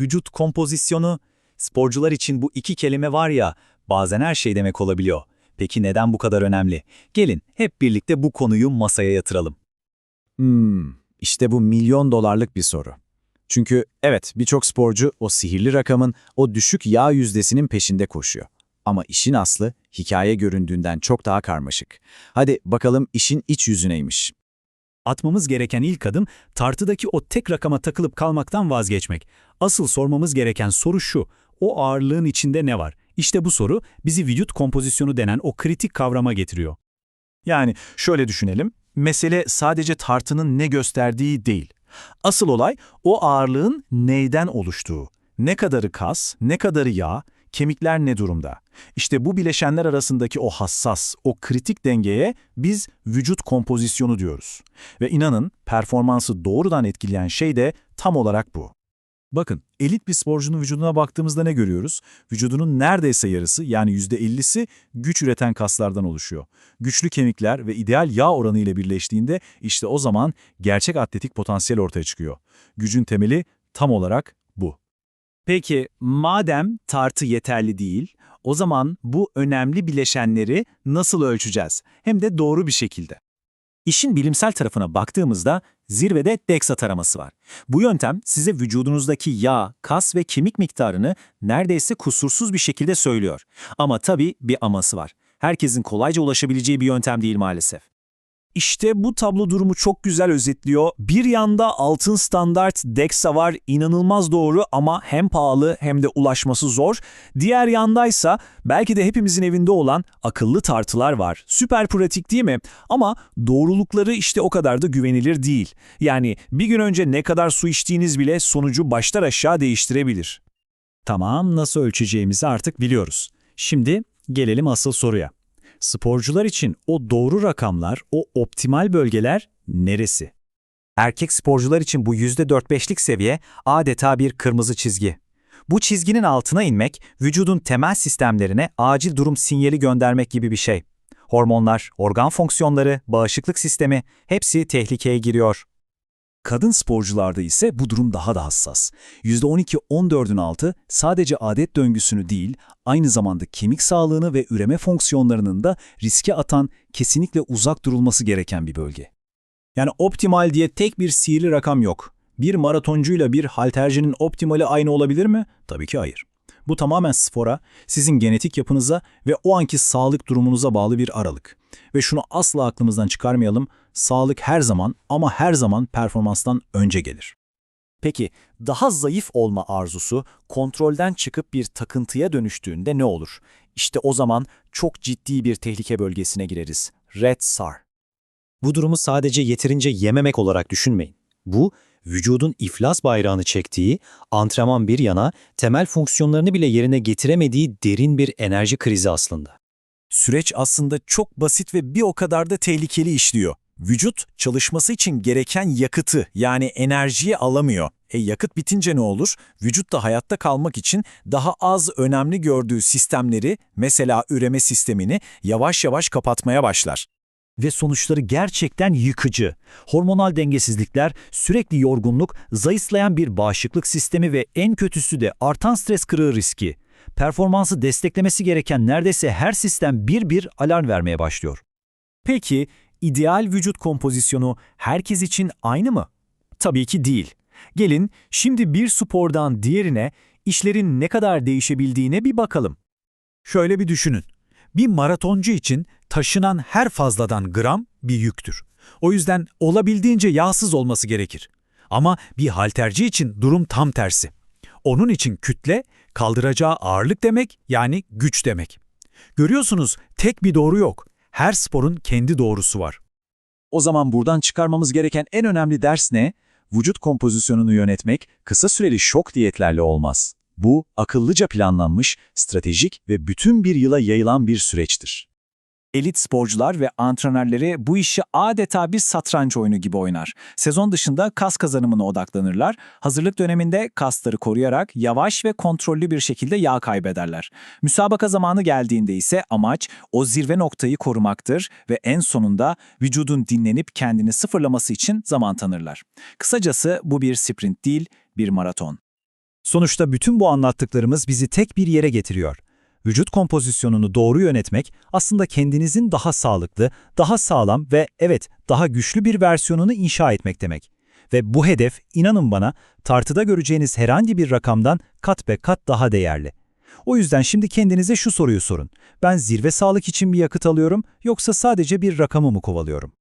vücut kompozisyonu, sporcular için bu iki kelime var ya, bazen her şey demek olabiliyor. Peki neden bu kadar önemli? Gelin hep birlikte bu konuyu masaya yatıralım. Hmm, işte bu milyon dolarlık bir soru. Çünkü evet birçok sporcu o sihirli rakamın, o düşük yağ yüzdesinin peşinde koşuyor. Ama işin aslı hikaye göründüğünden çok daha karmaşık. Hadi bakalım işin iç yüzü neymiş. Atmamız gereken ilk adım tartıdaki o tek rakama takılıp kalmaktan vazgeçmek. Asıl sormamız gereken soru şu, o ağırlığın içinde ne var? İşte bu soru bizi vücut kompozisyonu denen o kritik kavrama getiriyor. Yani şöyle düşünelim, mesele sadece tartının ne gösterdiği değil. Asıl olay o ağırlığın neyden oluştuğu. Ne kadarı kas, ne kadarı yağ, kemikler ne durumda? İşte bu bileşenler arasındaki o hassas, o kritik dengeye biz vücut kompozisyonu diyoruz. Ve inanın performansı doğrudan etkileyen şey de tam olarak bu. Bakın, elit bir sporcunun vücuduna baktığımızda ne görüyoruz? Vücudunun neredeyse yarısı yani %50'si güç üreten kaslardan oluşuyor. Güçlü kemikler ve ideal yağ oranı ile birleştiğinde işte o zaman gerçek atletik potansiyel ortaya çıkıyor. Gücün temeli tam olarak. Peki madem tartı yeterli değil, o zaman bu önemli bileşenleri nasıl ölçeceğiz? Hem de doğru bir şekilde. İşin bilimsel tarafına baktığımızda zirvede DEXA taraması var. Bu yöntem size vücudunuzdaki yağ, kas ve kemik miktarını neredeyse kusursuz bir şekilde söylüyor. Ama tabii bir aması var. Herkesin kolayca ulaşabileceği bir yöntem değil maalesef. İşte bu tablo durumu çok güzel özetliyor. Bir yanda altın standart DEXA var, inanılmaz doğru ama hem pahalı hem de ulaşması zor. Diğer yandaysa belki de hepimizin evinde olan akıllı tartılar var. Süper pratik değil mi? Ama doğrulukları işte o kadar da güvenilir değil. Yani bir gün önce ne kadar su içtiğiniz bile sonucu baştan aşağı değiştirebilir. Tamam, nasıl ölçeceğimizi artık biliyoruz. Şimdi gelelim asıl soruya. Sporcular için o doğru rakamlar, o optimal bölgeler neresi? Erkek sporcular için bu %4-5'lik seviye adeta bir kırmızı çizgi. Bu çizginin altına inmek, vücudun temel sistemlerine acil durum sinyali göndermek gibi bir şey. Hormonlar, organ fonksiyonları, bağışıklık sistemi hepsi tehlikeye giriyor. Kadın sporcularda ise bu durum daha da hassas. %12-14'ün altı sadece adet döngüsünü değil, aynı zamanda kemik sağlığını ve üreme fonksiyonlarının da riske atan, kesinlikle uzak durulması gereken bir bölge. Yani optimal diye tek bir sihirli rakam yok. Bir maratoncuyla bir haltercinin optimali aynı olabilir mi? Tabii ki hayır. Bu tamamen spora, sizin genetik yapınıza ve o anki sağlık durumunuza bağlı bir aralık. Ve şunu asla aklımızdan çıkarmayalım, sağlık her zaman ama her zaman performanstan önce gelir. Peki daha zayıf olma arzusu kontrolden çıkıp bir takıntıya dönüştüğünde ne olur? İşte o zaman çok ciddi bir tehlike bölgesine gireriz. Red SAR. Bu durumu sadece yeterince yememek olarak düşünmeyin. Bu, vücudun iflas bayrağını çektiği, antrenman bir yana, temel fonksiyonlarını bile yerine getiremediği derin bir enerji krizi aslında. Süreç aslında çok basit ve bir o kadar da tehlikeli işliyor. Vücut çalışması için gereken yakıtı yani enerjiyi alamıyor. E yakıt bitince ne olur? Vücut da hayatta kalmak için daha az önemli gördüğü sistemleri, mesela üreme sistemini yavaş yavaş kapatmaya başlar. Ve sonuçları gerçekten yıkıcı. Hormonal dengesizlikler, sürekli yorgunluk, zayıflayan bir bağışıklık sistemi ve en kötüsü de artan stres kırığı riski. Performansı desteklemesi gereken neredeyse her sistem bir bir alarm vermeye başlıyor. Peki, ideal vücut kompozisyonu herkes için aynı mı? Tabii ki değil. Gelin şimdi bir spordan diğerine işlerin ne kadar değişebildiğine bir bakalım. Şöyle bir düşünün. Bir maratoncu için taşınan her fazladan gram bir yüktür. O yüzden olabildiğince yağsız olması gerekir. Ama bir halterci için durum tam tersi. Onun için kütle, kaldıracağı ağırlık demek yani güç demek. Görüyorsunuz tek bir doğru yok. Her sporun kendi doğrusu var. O zaman buradan çıkarmamız gereken en önemli ders ne? Vücut kompozisyonunu yönetmek kısa süreli şok diyetlerle olmaz. Bu akıllıca planlanmış, stratejik ve bütün bir yıla yayılan bir süreçtir. Elit sporcular ve antrenörleri bu işi adeta bir satranç oyunu gibi oynar. Sezon dışında kas kazanımına odaklanırlar. Hazırlık döneminde kasları koruyarak yavaş ve kontrollü bir şekilde yağ kaybederler. Müsabaka zamanı geldiğinde ise amaç o zirve noktayı korumaktır ve en sonunda vücudun dinlenip kendini sıfırlaması için zaman tanırlar. Kısacası bu bir sprint değil, bir maraton. Sonuçta bütün bu anlattıklarımız bizi tek bir yere getiriyor. Vücut kompozisyonunu doğru yönetmek aslında kendinizin daha sağlıklı, daha sağlam ve evet daha güçlü bir versiyonunu inşa etmek demek. Ve bu hedef inanın bana tartıda göreceğiniz herhangi bir rakamdan kat be kat daha değerli. O yüzden şimdi kendinize şu soruyu sorun. Ben zirve sağlık için bir yakıt alıyorum yoksa sadece bir rakamı mı kovalıyorum?